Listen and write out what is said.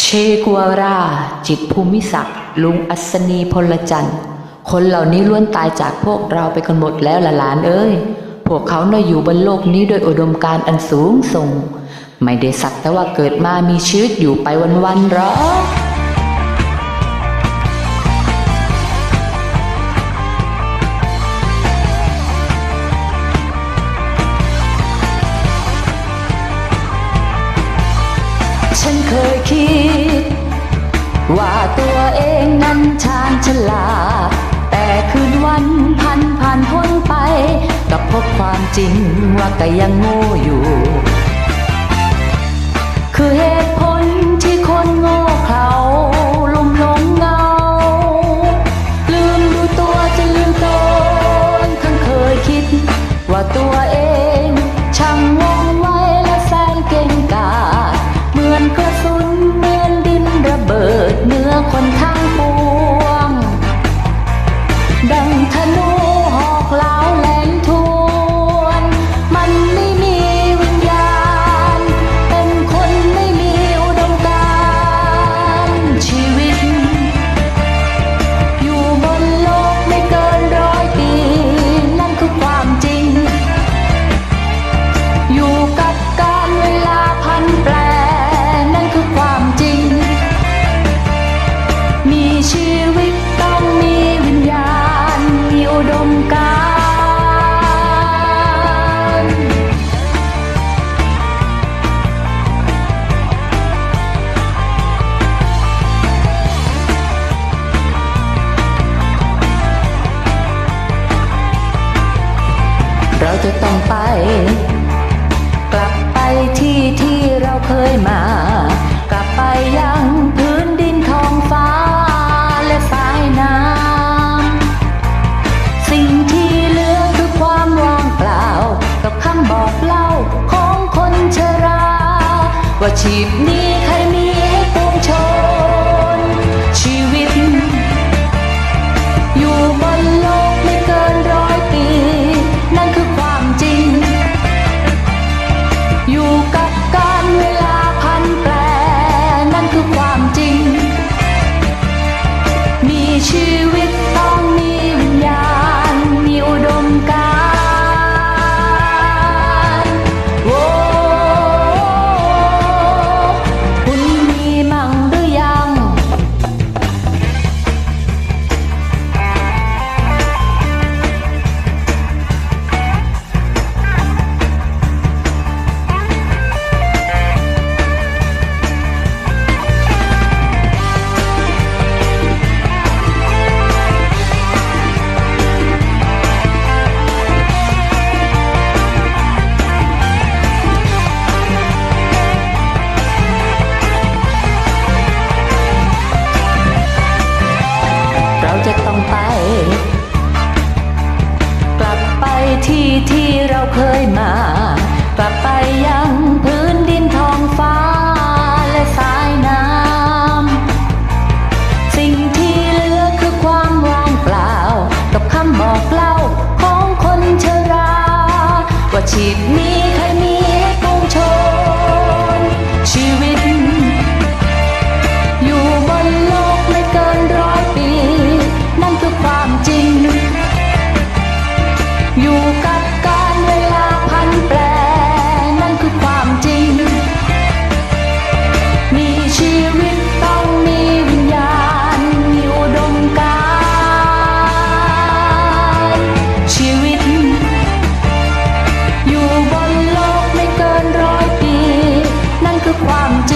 เชกัวรา จิตภูมิศักดิ์ลุงอัศนีพลจันทร์ คนเหล่านี้ล้วนตายจากพวกเราไปกันหมดแล้วล่ะหลานเอ้ย พวกเขาน่ยอยู่บนโลกนี้โดยอุดมการอันสูงส่ง ไม่ได้สักแต่ว่าเกิดมามีชีวิตอยู่ไปวันๆหรอก ฉันเคยคิด ว่าตัวเองนั้นชาญฉลาดแต่คืนวันพันผ่านพ้นไป กับพบความจริงว่าก็ยังโง่อยู่ คือเหตุผลที่คนโง่ อุดม ชีพนี้ใครมีให้ปวงชน ชีวิต อยู่บนโลกไม่เกินร้อยปี นั่นคือความจริง อยู่กับการเวลาพันแปร นั่นคือความจริง มีชีวิต เราเคยมา กลับไปยังพื้นดินทองฟ้าและสายน้ำ สิ่งที่เหลือคือความว่างเปล่า กับคำบอกเล่าของคนชรา ว่าชีพนี้ คือความจริง